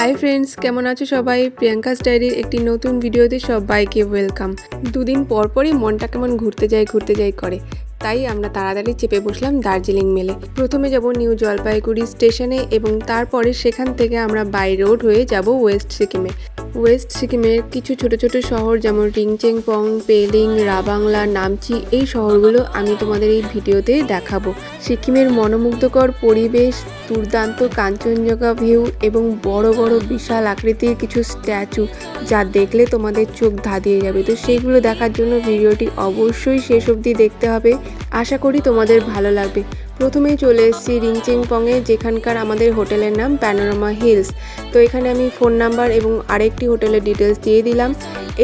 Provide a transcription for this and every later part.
Hi friends কেমন আছো সবাই? প্রিয়াঙ্কাস ডায়েরির একটি নতুন ভিডিওতে সবাইকে ওয়েলকাম দুদিন পরপরই মনটা কেমন ঘুরতে যায়, ঘুরতে যাই করে। তাই আমরা তাড়াতাড়ি চেপে বসলাম দার্জিলিং মেলে। প্রথমে যাব নিউ জলপাইগুড়ি স্টেশনে এবং তারপরে সেখান থেকে আমরা বাই রোড হয়ে যাব ওয়েস্ট সিকিমে। ওয়েস্ট সিকিমের কিছু ছোট ছোট শহর যেমন রিংচেংপং পেলিং রাবাংলা, নামচি এই শহরগুলো আমি তোমাদের এই ভিডিওতে দেখাবো। সিকিমের মনোমুগ্ধকর পরিবেশ, দুর্দান্ত কাঞ্চনজঙ্ঘা ভিউ এবং বড় বড় বিশাল আকৃতির কিছু স্ট্যাচু যা দেখলে তোমাদের চোখ ধাঁধিয়ে যাবে। তো সেইগুলো দেখার জন্য ভিডিওটি অবশ্যই শেষ অবধি দেখতে হবে। আশা করি তোমাদের ভালো লাগবে। প্রথমেই চলে এসেছি রিংচেংপংয়ে যেখানকার আমাদের হোটেলের নাম প্যানোরামা হিলস। তো এখানে আমি ফোন নাম্বার এবং আরেকটি হোটেলের ডিটেলস দিয়ে দিলাম।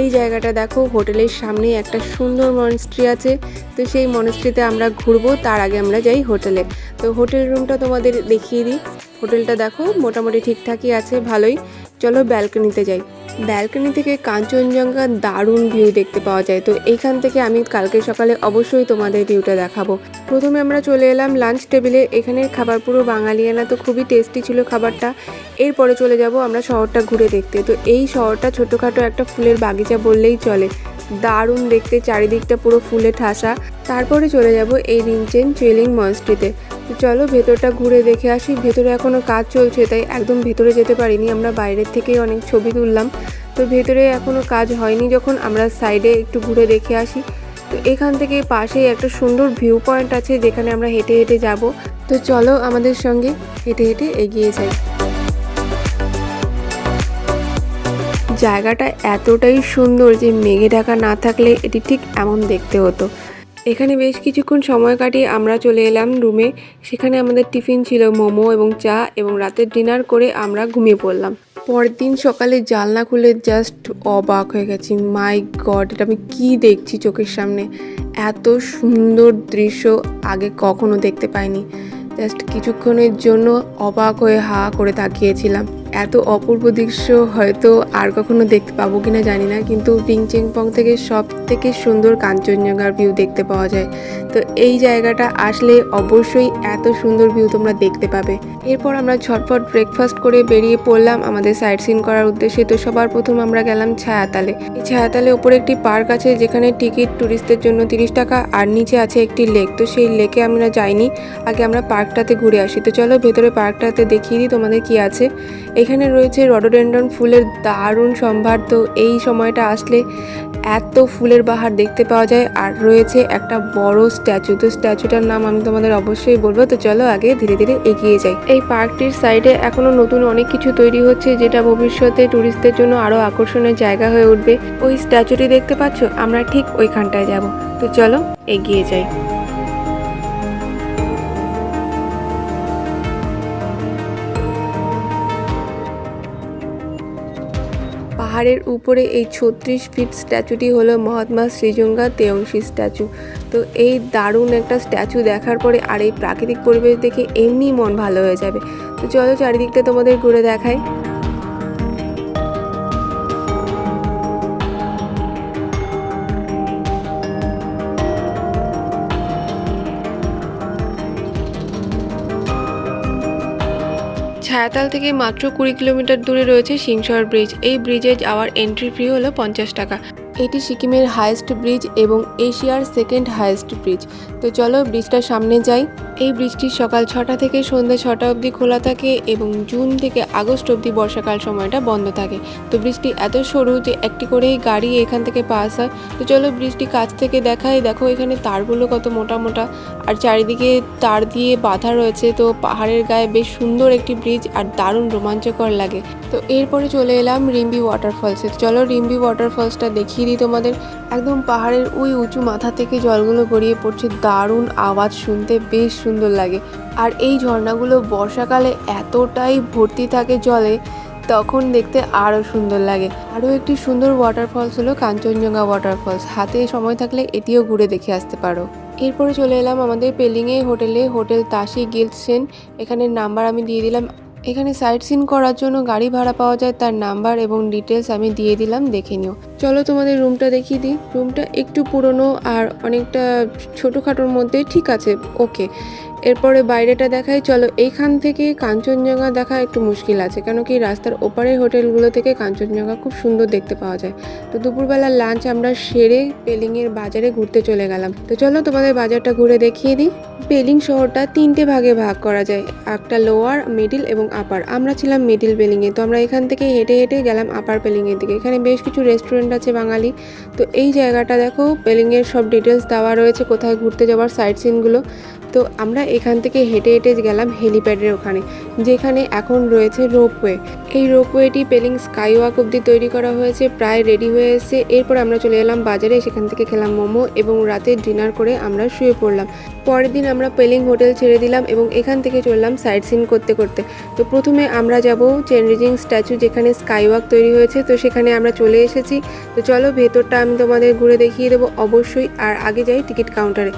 এই জায়গাটা দেখো, হোটেলের সামনে একটা সুন্দর মনস্ট্রি আছে। তো সেই মনস্ট্রিতে আমরা ঘুরবো, তার আগে আমরা যাই হোটেলে। তো হোটেল রুমটা তোমাদের দেখিয়ে দিই। হোটেলটা দেখো, মোটামুটি ঠিকঠাকই আছে, ভালোই। চলো ব্যালকনিতে যাই। ব্যালকনি থেকে কাঞ্চনজঙ্ঘার দারুণ ভিউ দেখতে পাওয়া যায়। তো এইখান থেকে আমি কালকে সকালে অবশ্যই তোমাদের ভিউটা দেখাবো। প্রথমে আমরা চলে এলাম লাঞ্চ টেবিলে। এখানের খাবার পুরো বাঙালিয়ানা, তো খুবই টেস্টি ছিল খাবারটা। এরপরে চলে যাব আমরা শহরটা ঘুরে দেখতে। তো এই শহরটা ছোটোখাটো একটা ফুলের বাগিচা বললেই চলে। দারুণ দেখতে, চারিদিকটা পুরো ফুলে ঠাসা। তারপরে চলে যাব এই রিংচেন চুয়েলিং মনস্ট্রিতে। তো চলো ভেতরটা ঘুরে দেখে আসি। ভেতরে এখনও কাজ চলছে, তাই একদম ভেতরে যেতে পারিনি। আমরা বাইরের থেকেই অনেক ছবি তুললাম। তো ভেতরে এখনও কাজ হয়নি যখন আমরা সাইডে একটু ঘুরে দেখে আসি। তো এখান থেকে পাশেই একটা সুন্দর ভিউ পয়েন্ট আছে, যেখানে আমরা হেঁটে হেঁটে যাব। তো চলো আমাদের সঙ্গে হেঁটে হেঁটে এগিয়ে যাই। জায়গাটা এতটাই সুন্দর যে মেঘে ঢাকা না থাকলে এটি ঠিক এমন দেখতে হতো। এখানে বেশ কিছুক্ষণ সময় কাটিয়ে আমরা চলে এলাম রুমে। সেখানে আমাদের টিফিন ছিল মোমো এবং চা এবং রাতের ডিনার করে আমরা ঘুমিয়ে পড়লাম। পরের দিন সকালে জানলা খুলে জাস্ট অবাক হয়ে গেছি। মাই গড এটা আমি কী দেখছি চোখের সামনে? এত সুন্দর দৃশ্য আগে কখনো দেখতে পাইনি। জাস্ট কিছুক্ষণের জন্য অবাক হয়ে হা করে তাকিয়েছিলাম। এত অপূর্ব দৃশ্য হয়তো আর কখনো দেখতে পাবো কিনা জানি না, কিন্তু রিংচেংপং থেকে সব থেকে সুন্দর কাঞ্চনজঙ্ঘার ভিউ দেখতে পাওয়া যায়। তো এই জায়গাটা আসলে অবশ্যই এত সুন্দর ভিউ তোমরা দেখতে পাবে। এরপর আমরা ঝটপট ব্রেকফাস্ট করে বেরিয়ে পড়লাম আমাদের সাইট সিন করার উদ্দেশ্যে। তো সবার প্রথম আমরা গেলাম ছায়াতালে। এই ছায়াতালে উপরে একটি পার্ক আছে, যেখানে টিকিট ট্যুরিস্টদের জন্য তিরিশ টাকা আর নিচে আছে একটি লেক তো সেই লেকে আমরা যাইনি, আগে আমরা পার্কটাতে ঘুরে আসি। তো চলো ভেতরে পার্কটাতে দেখিয়ে দিই তোমাদের কি আছে। এখানে রয়েছে রডোডেন্ডন ফুলের দারুণ সম্ভার। তো এই সময়টা আসলে এত ফুলের বাহার দেখতে পাওয়া যায়। আর রয়েছে একটা বড় স্ট্যাচু। তো স্ট্যাচুটার নাম আমি তোমাদের অবশ্যই বলব। তো চলো আগে ধীরে ধীরে এগিয়ে যাই। এই পার্কটির সাইডে এখনও নতুন অনেক কিছু তৈরি হচ্ছে, যেটা ভবিষ্যতে ট্যুরিস্টদের জন্য আরও আকর্ষণের জায়গা হয়ে উঠবে। ওই স্ট্যাচুটি দেখতে পাচ্ছ? আমরা ঠিক ওইখানটায় যাব। তো চলো এগিয়ে যাই। পাহাড়ের উপরে এই ছত্রিশ ফিট স্ট্যাচুটি হলো মহাত্মা শ্রীজঙ্গা তেয়ংশী স্ট্যাচু। তো এই দারুণ একটা স্ট্যাচু দেখার পরে আর এই প্রাকৃতিক পরিবেশ দেখে এমনি মন ভালো হয়ে যাবে। তো চলো চারিদিকটা তোমাদের ঘুরে দেখাই। ছায়াতাল থেকে মাত্র কুড়ি কিলোমিটার দূরে রয়েছে সিংসর ব্রিজ। এই ব্রিজে যাওয়ার এন্ট্রি ফি হলো পঞ্চাশ টাকা। এটি সিকিমের হায়েস্ট ব্রিজ এবং এশিয়ার সেকেন্ড হায়েস্ট ব্রিজ তো চলো ব্রিজটার সামনে যাই। এই ব্রিজটি সকাল ছটা থেকে সন্ধ্যা ছটা অবধি খোলা থাকে এবং জুন থেকে আগস্ট অবধি বর্ষাকাল সময়টা বন্ধ থাকে। তো ব্রিজটি এত সরু যে একটি করেই গাড়ি এখান থেকে পাস হয়। তো চলো ব্রিজটি কাছ থেকে দেখাই। দেখো এখানে তারগুলো কত মোটা মোটা। আর চারিদিকে তার দিয়ে বাঁধা রয়েছে। তো পাহাড়ের গায়ে বেশ সুন্দর একটি ব্রিজ আর দারুণ রোমাঞ্চকর লাগে। তো এরপরে চলে এলাম রিম্বি ওয়াটারফলসে চলো রিম্বি ওয়াটারফলসটা দেখিয়ে দিই তোমাদের। একদম পাহাড়ের ওই উঁচু মাথা থেকে জলগুলো গড়িয়ে পড়ছে। দারুণ আওয়াজ শুনতে বেশ সুন্দর লাগে। আর এই ঝর্ণাগুলো বর্ষাকালে এতটাই ভর্তি থাকে জলে, তখন দেখতে আরও সুন্দর লাগে। আরও একটি সুন্দর ওয়াটারফলস হলো কাঞ্চনজঙ্ঘা ওয়াটারফলস হাতে সময় থাকলে এটিও ঘুরে দেখে আসতে পারো। এরপরে চলে এলাম আমাদের পেলিংয়ে হোটেলে। হোটেল তাসি গিলসেন। এখানে নাম্বার আমি দিয়ে দিলাম এখানে সাইট সিন করার জন্য গাড়ি ভাড়া পাওয়া যায় তার নাম্বার এবং ডিটেলস আমি দিয়ে দিলাম, দেখে নিও। চলো তোমাদের রুমটা দেখিয়ে দিই। রুমটা একটু পুরনো আর অনেকটা ছোটোখাটোর মধ্যে ঠিক আছে, ওকে। এরপরে বাইরেটা দেখাই। চলো এইখান থেকে কাঞ্চনজঙ্ঘা দেখা একটু মুশকিল আছে, কেন কি রাস্তার ওপারের হোটেলগুলো থেকে কাঞ্চনজঙ্ঘা খুব সুন্দর দেখতে পাওয়া যায়। তো দুপুরবেলা লাঞ্চ আমরা সেরে পেলিংয়ের বাজারে ঘুরতে চলে গেলাম। তো চলো তোমাদের বাজারটা ঘুরে দেখিয়ে দিই। পেলিং শহরটা তিনটে ভাগে ভাগ করা যায়। একটা লোয়ার মিডিল এবং আপার আমরা ছিলাম মিডিল পেলিংয়ে তো আমরা এখান থেকে হেঁটে হেঁটে গেলাম আপার পেলিংয়ের দিকে। এখানে বেশ কিছু রেস্টুরেন্ট আছে বাঙালি। তো এই জায়গাটা দেখো পেলিংয়ের সব ডিটেলস দেওয়া রয়েছে কোথায় ঘুরতে যাওয়ার সাইট সিনগুলো তো আমরা এখান থেকে হেঁটে হেঁটে গেলাম হেলিপ্যাডের ওখানে, যেখানে এখন রয়েছে রোপওয়ে এই রোপওয়েটি পেলিং স্কাই ওয়াক অব্দি তৈরি করা হয়েছে, প্রায় রেডি হয়ে এসেছে। এরপর আমরা চলে এলাম বাজারে, সেখান থেকে খেলাম মোমো এবং রাতে ডিনার করে আমরা শুয়ে পড়লাম। পরের দিন আমরা পেলিং হোটেল ছেড়ে দিলাম এবং এখান থেকে চললাম সাইট সিন করতে করতে। তো প্রথমে আমরা যাব চেনরিজিং স্ট্যাচু যেখানে স্কাই ওয়াক তৈরি হয়েছে, তো সেখানে আমরা চলে এসেছি। তো চলো ভেতরটা আমি তোমাদের ঘুরে দেখিয়ে দেবো অবশ্যই, আর আগে যাই টিকিট কাউন্টারে।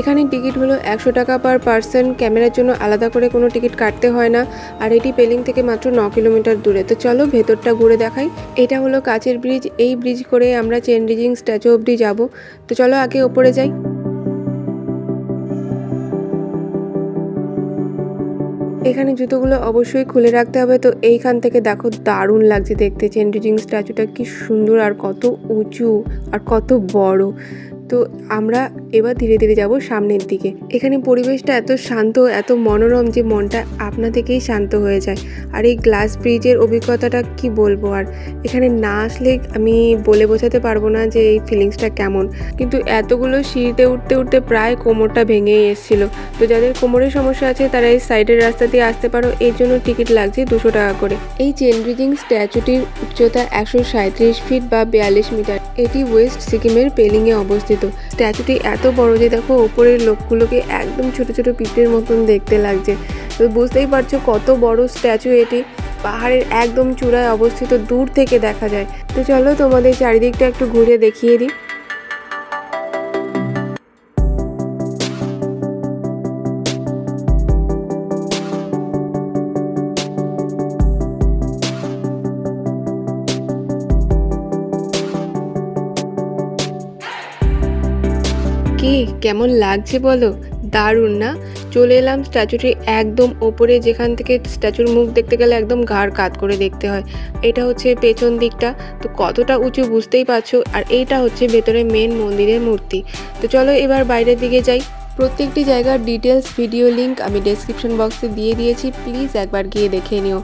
এখানে টিকিট হলো একশো টাকা পার পার্সন, ক্যামেরার জন্য আলাদা করে কোনো টিকিট কাটতে হয় না, আর এটি পেলিং থেকে মাত্র ন কিলোমিটার দূরে। তো চলো ভেতরটা ঘুরে দেখাই। এটা হলো কাচের ব্রিজ, এই ব্রিজ করে আমরা চেনরিজিং স্ট্যাচু অবধি যাব। তো চলো আগে ওপরে যাই। এখানে জুতোগুলো অবশ্যই খুলে রাখতে হবে। তো এইখান থেকে দেখো দারুণ লাগছে দেখতে। চেন্ডিজিং স্ট্যাচুটা কি সুন্দর আর কত উঁচু আর কত বড়। তো আমরা এবার ধীরে ধীরে যাব সামনের দিকে। এখানে পরিবেশটা এত শান্ত, এত মনোরম যে মনটা আপনা থেকেই শান্ত হয়ে যায়। আর এই গ্লাস ব্রিজের অভিজ্ঞতাটা কি বলব? আর এখানে না আসলে আমি বলে বোঝাতে পারব না যে এই ফিলিংসটা কেমন। কিন্তু এতগুলো সিঁড়িতে উঠতে উঠতে প্রায় কোমরটা ভেঙেই এসেছিল। তো যাদের কোমরের সমস্যা আছে, তারা এই সাইডের রাস্তা দিয়ে আসতে পারো। এর জন্য টিকিট লাগছে দুশো টাকা করে। এই চেন ব্রিজিং স্ট্যাচুটির উচ্চতা একশো ফিট বা বিয়াল্লিশ মিটার এটি ওয়েস্ট সিকিমের পেলিংয়ে অবস্থিত। স্ট্যাচুটি এত বড় যে দেখো ওপরের লোকগুলোকে একদম ছোট ছোট পিঁপড়ের মতন দেখতে লাগছে। তো বুঝতেই পারছ কত বড় স্ট্যাচু এটি। পাহাড়ের একদম চূড়ায় অবস্থিত দূর থেকে দেখা যায়। তো চলো তোমাদের চারিদিকটা একটু ঘুরে দেখিয়ে দিই। কি? কেমন লাগছে বলো? দারুণ না? চলে এলাম স্ট্যাচুটির একদম ওপরে, যেখান থেকে স্ট্যাচুর মুখ দেখতে গেলে একদম ঘাড় কাত করে দেখতে হয়। এটা হচ্ছে পেছন দিকটা। তো কতটা উঁচু বুঝতেই পারছ? আর এইটা হচ্ছে ভেতরে মেন মন্দিরের মূর্তি। তো চলো এবার বাইরের দিকে যাই। প্রত্যেকটি জায়গার ডিটেলস ভিডিও লিংক আমি ডেসক্রিপশন বক্সে দিয়ে দিয়েছি প্লিজ একবার গিয়ে দেখে নিও।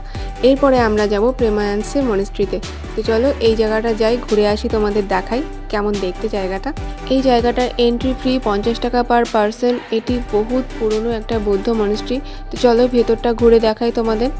এরপরে আমরা যাব প্রেমায়ান্সের মনিস্ট্রিতে তো চলো এই জায়গাটা যাই, ঘুরে আসি তোমাদের দেখাই কেমন দেখতে জায়গাটা। এই জায়গাটার এন্ট্রি ফ্রি পঞ্চাশ টাকা পার পার্সন এটি বহুত পুরনো একটা বৌদ্ধ মনিস্ট্রি তো চলো ভেতরটা ঘুরে দেখাই তোমাদের।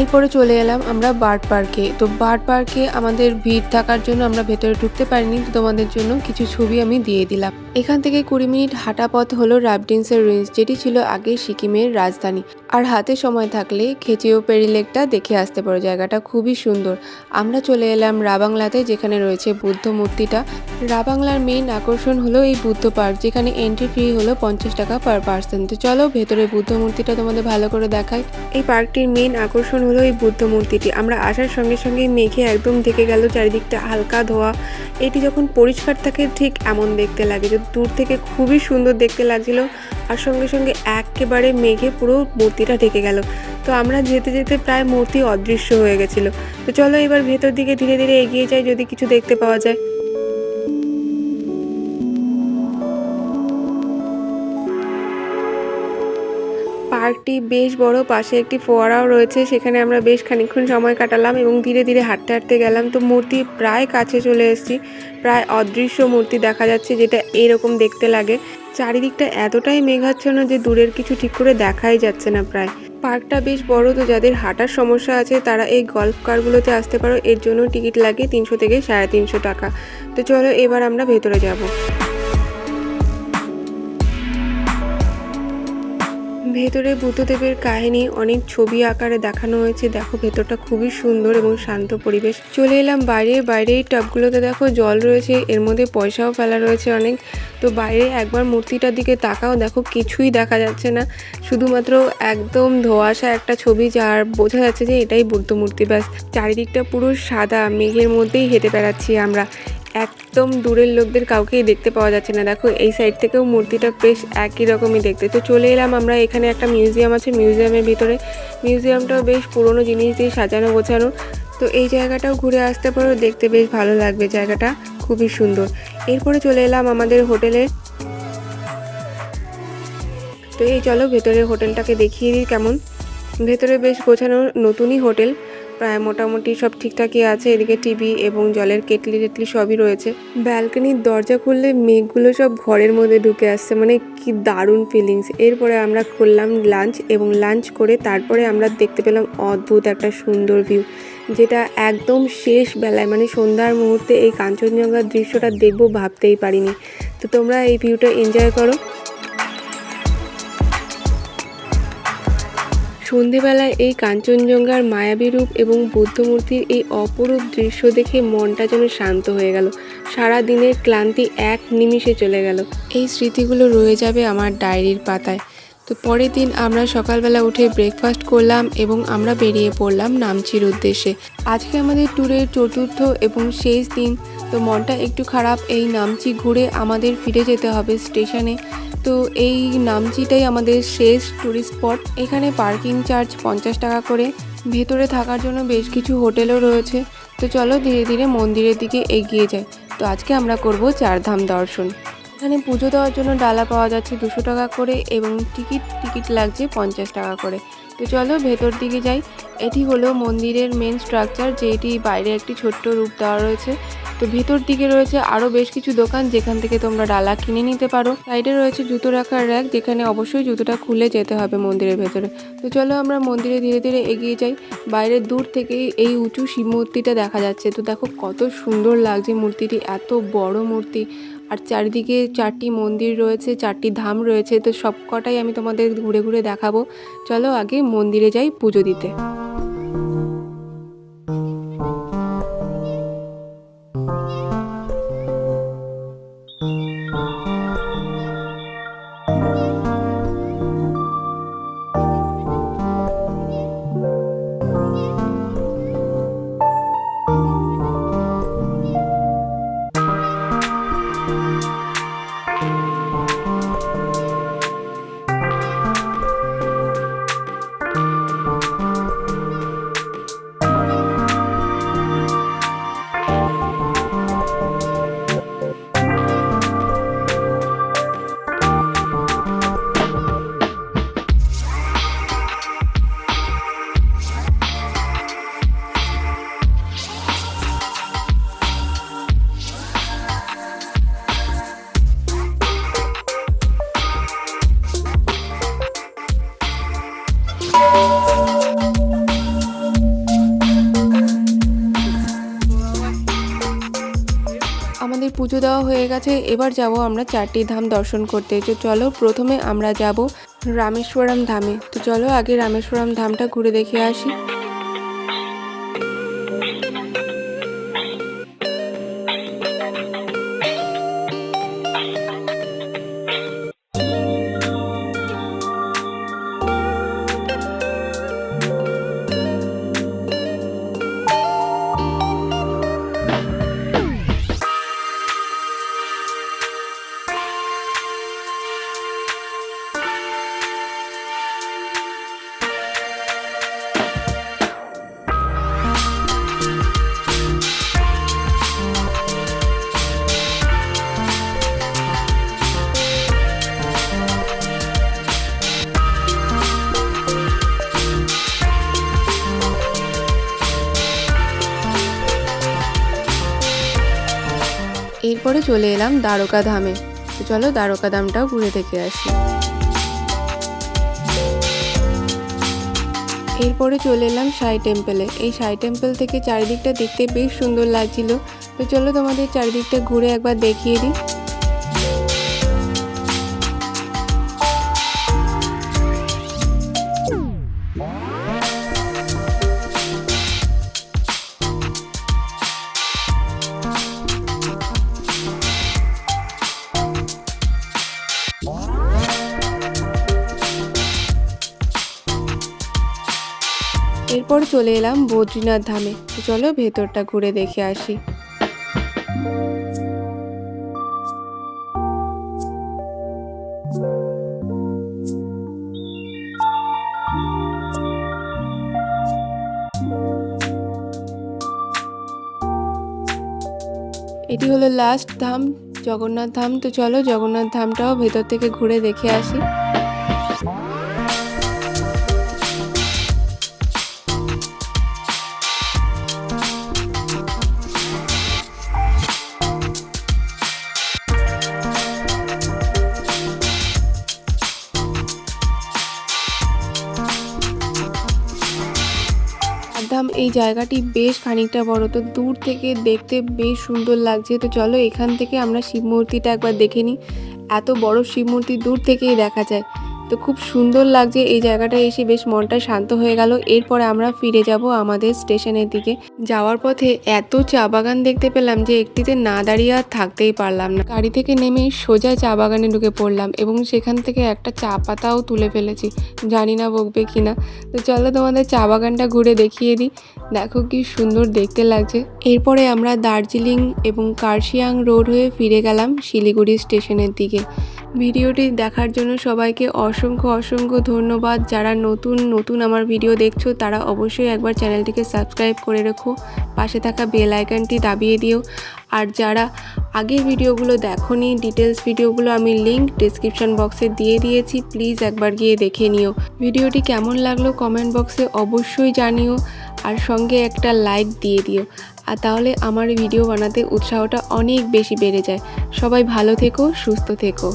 এরপরে চলে এলাম আমরা বার্ড পার্কে। তো বার্ড পার্কে আমাদের ভিড় থাকার জন্য আমরা ভেতরে ঢুকতে পারিনি, তো তোমাদের জন্য কিছু ছবি আমি দিয়ে দিলাম। এখান থেকে কুড়ি মিনিট হাঁটা পথ হলো রাবডিন্সের রেঞ্জ, যেটি ছিল আগে সিকিমের রাজধানী। আর হাতে সময় থাকলে খেচিও পেরিলেকটা দেখে আসতে পারো। জায়গাটা খুবই সুন্দর। আমরা চলে এলাম রাবাংলাতে, যেখানে রয়েছে বুদ্ধ মূর্তিটা। রাবাংলার মেইন আকর্ষণ হলো এই বুদ্ধ পার্ক, যেখানে এন্ট্রি ফি হলো পঞ্চাশ টাকা পার পার্সন তো চলো ভেতরে বুদ্ধ মূর্তিটা তোমাদের ভালো করে দেখাই। এই পার্কটির মেইন আকর্ষণ হলো এই বুদ্ধ মূর্তিটি। আমরা আসার সঙ্গে সঙ্গে মেঘে একদম ঢেকে গেল চারিদিকটা, হালকা ধোয়া। এটি যখন পরিষ্কার থাকে ঠিক এমন দেখতে লাগে যে দূর থেকে খুবই সুন্দর দেখতে লাগছিল। আর সঙ্গে সঙ্গে একেবারে মেঘে পুরো মূর্তিটা ঢেকে গেল। তো আমরা যেতে যেতে প্রায় মূর্তি অদৃশ্য হয়ে গেছিল। তো চলো এবার ভেতর দিকে ধীরে ধীরে এগিয়ে যাই, যদি কিছু দেখতে পাওয়া যায়। পার্কটি বেশ বড়, পাশে একটি ফোয়ারাও রয়েছে, সেখানে আমরা বেশ খানিকক্ষণ সময় কাটালাম এবং ধীরে ধীরে হাঁটতে হাঁটতে গেলাম। তো মূর্তি প্রায় কাছে চলে এসেছি। প্রায় অদৃশ্য মূর্তি দেখা যাচ্ছে, যেটা এরকম দেখতে লাগে। চারিদিকটা এতটাই মেঘাচ্ছন্ন যে দূরের কিছু ঠিক করে দেখাই যাচ্ছে না প্রায়। পার্কটা বেশ বড়, তো যাদের হাঁটার সমস্যা আছে, তারা এই গল্ফ কারগুলোতে আসতে পারো। এর জন্য টিকিট লাগে তিনশো থেকে সাড়ে তিনশো টাকা। তো চলো এবার আমরা ভেতরে যাব। ভেতরে বুদ্ধদেবের কাহিনী, অনেক ছবি আকারে দেখানো হয়েছে। দেখো, ভেতরটা খুবই সুন্দর এবং শান্ত পরিবেশ। চলে এলাম বাইরে। বাইরে এই টবগুলোতে দেখো, জল রয়েছে, এর মধ্যে পয়সাও ফেলা রয়েছে অনেক। তো বাইরে একবার মূর্তিটার দিকে তাকাও, দেখো, কিছুই দেখা যাচ্ছে না। শুধুমাত্র একদম ধোয়াশা একটা ছবি, যার বোঝা যাচ্ছে যে এটাই বুদ্ধ মূর্তি ব্যাস। চারিদিকটা পুরো সাদা, মেঘের মধ্যেই হেঁটে বেড়াচ্ছি আমরা। একদম দূরের লোকদের কাউকেই দেখতে পাওয়া যাচ্ছে না। দেখো, এই সাইড থেকেও মূর্তিটা বেশ একই রকমই দেখতে। তো চলে এলাম আমরা, এখানে একটা মিউজিয়াম আছে মিউজিয়ামের ভিতরে। মিউজিয়ামটাও বেশ পুরনো জিনিস দিয়ে সাজানো, গোছানো। তো এই জায়গাটাও ঘুরে আসতে পারো, দেখতে বেশ ভালো লাগবে জায়গাটা, খুবই সুন্দর। এরপরে চলে এলাম আমাদের হোটেলে। তো এই চলো ভেতরে হোটেলটাকে দেখিয়ে দিই কেমন। ভেতরে বেশ গোছানো নতুনই হোটেল। প্রায় মোটামুটি সব ঠিকঠাকই আছে। এদিকে টিভি এবং জলের কেটলি টেটলি সবই রয়েছে। ব্যালকনির দরজা খুললে মেঘগুলো সব ঘরের মধ্যে ঢুকে আসছে। মানে কি দারুণ ফিলিংস এরপরে আমরা খুললাম লাঞ্চ এবং লাঞ্চ করে তারপরে আমরা দেখতে পেলাম অদ্ভুত একটা সুন্দর ভিউ যেটা একদম শেষ বেলায় মানে সন্ধ্যার মুহূর্তে এই কাঞ্চনজঙ্ঘার দৃশ্যটা দেখব ভাবতেই পারিনি। তো তোমরা এই ভিউটা এনজয় করো। সন্ধেবেলায় এই কাঞ্চনজঙ্ঘার মায়াবী রূপ এবং বুদ্ধমূর্তির এই অপরূপ দৃশ্য দেখে মনটা যেন শান্ত হয়ে গেল। সারা দিনের ক্লান্তি এক নিমিষে চলে গেল। এই স্মৃতিগুলো রয়ে যাবে আমার ডায়েরির পাতায়। তো পরের দিন আমরা সকালবেলা উঠে ব্রেকফাস্ট করলাম এবং আমরা বেরিয়ে পড়লাম নামচির উদ্দেশ্যে। আজকে আমাদের ট্যুরের চতুর্থ এবং শেষ দিন। তো মনটা একটু খারাপ, এই নামচি ঘুরে আমাদের ফিরে যেতে হবে স্টেশনে। তো এই নামচিটাই আমাদের শেষ ট্যুরিস্ট স্পট এখানে পার্কিং চার্জ পঞ্চাশ টাকা করে। ভেতরে থাকার জন্য বেশ কিছু হোটেলও রয়েছে। তো চলো ধীরে ধীরে মন্দিরের দিকে এগিয়ে যাই। তো আজকে আমরা করব চারধাম দর্শন। এখানে পুজো দেওয়ার জন্য ডালা পাওয়া যাচ্ছে দুশো টাকা করে এবং টিকিট টিকিট লাগছে পঞ্চাশ টাকা করে। তো চলো ভেতর দিকে যাই। এটি হলো মন্দিরের মেন স্ট্রাকচার যেটি বাইরে একটি ছোট্ট রূপ দেওয়া রয়েছে। তো ভেতর দিকে রয়েছে আরও বেশ কিছু দোকান, যেখান থেকে তোমরা ডালা কিনে নিতে পারো। সাইডে রয়েছে জুতো রাখার র্যাক, যেখানে অবশ্যই জুতোটা খুলে যেতে হবে মন্দিরের ভেতরে। তো চলো আমরা মন্দিরে ধীরে ধীরে এগিয়ে যাই। বাইরের দূর থেকেই এই উঁচু শিব মূর্তিটা দেখা যাচ্ছে। তো দেখো কত সুন্দর লাগছে মূর্তিটি, এত বড় মূর্তি। আর চারিদিকে চারটি মন্দির রয়েছে, চারটি ধাম রয়েছে। তো সব কটাই আমি তোমাদের ঘুরে ঘুরে দেখাবো। চলো আগে মন্দিরে যাই পুজো দিতে। পুজো দেওয়া হয়ে গেছে, এবার যাব আমরা চারটি ধাম দর্শন করতে। তো চলো, প্রথমে আমরা যাব রামেশ্বরম ধামে। তো চলো, আগে রামেশ্বরম ধামটা ঘুরে দেখে আসি। এরপরে চলে এলাম দ্বারকা ধামে। তো চলো দ্বারকা ধামটাও ঘুরে দেখে আসি। এরপরে চলে এলাম সাই টেম্পেলে। এই সাই টেম্পেল থেকে চারিদিকটা দেখতে বেশ সুন্দর লাগছিল। তো চলো তোমাদের চারিদিকটা ঘুরে একবার দেখিয়ে দিই। এরপর চলে এলাম বদ্রীনাথ ধামে। চলো ভেতরটা ঘুরে দেখে আসি। এটি হলো লাস্ট ধাম, জগন্নাথ ধাম। তো চলো জগন্নাথ ধামটাও ভেতর থেকে ঘুরে দেখে আসি। এই জায়গাটি বেশ খানিকটা বড়। তো দূর থেকে দেখতে বেশ সুন্দর লাগছে। তো চলো এখান থেকে আমরা শিব মূর্তিটা একবার দেখে নিই। এত বড় শিব মূর্তি দূর থেকেই দেখা যায়। তো খুব সুন্দর লাগছে এই জায়গাটা এসে বেশ মনটা শান্ত হয়ে গেল। এরপরে আমরা ফিরে যাব আমাদের স্টেশনের দিকে। যাওয়ার পথে এত চা বাগান দেখতে পেলাম যে একটিতে না দাঁড়িয়ে আর থাকতেই পারলাম না। গাড়ি থেকে নেমে সোজা চা বাগানে ঢুকে পড়লাম এবং সেখান থেকে একটা চা পাতাও তুলে ফেলেছি। জানি না বকবে কিনা তো চলো তোমাদের চা বাগানটা ঘুরে দেখিয়ে দিই। দেখো কি সুন্দর দেখতে লাগছে। এরপরে আমরা দার্জিলিং এবং কার্শিয়াং রোড হয়ে ফিরে গেলাম শিলিগুড়ি স্টেশনের দিকে। ভিডিওটি দেখার জন্য সবাইকে অসংখ্য অসংখ্য ধন্যবাদ। যারা নতুন নতুন আমার ভিডিও দেখছ, তারা অবশ্যই একবার চ্যানেলটিকে সাবস্ক্রাইব করে রেখো। পাশে থাকা বেল আইকনটি দাবিয়ে দিও। আর যারা আগের ভিডিওগুলো দেখোনি ডিটেলস ভিডিওগুলো আমি লিঙ্ক ডিসক্রিপশন বক্সে দিয়ে দিয়েছি, প্লিজ একবার গিয়ে দেখে নিও। ভিডিওটি কেমন লাগল কমেন্ট বক্সে অবশ্যই জানিও আর সঙ্গে একটা লাইক দিয়ে দিও। আর তাহলে আমার ভিডিও বানাতে উৎসাহটা অনেক বেশি বেড়ে যায়। সবাই ভালো থেকো, সুস্থ থেকো।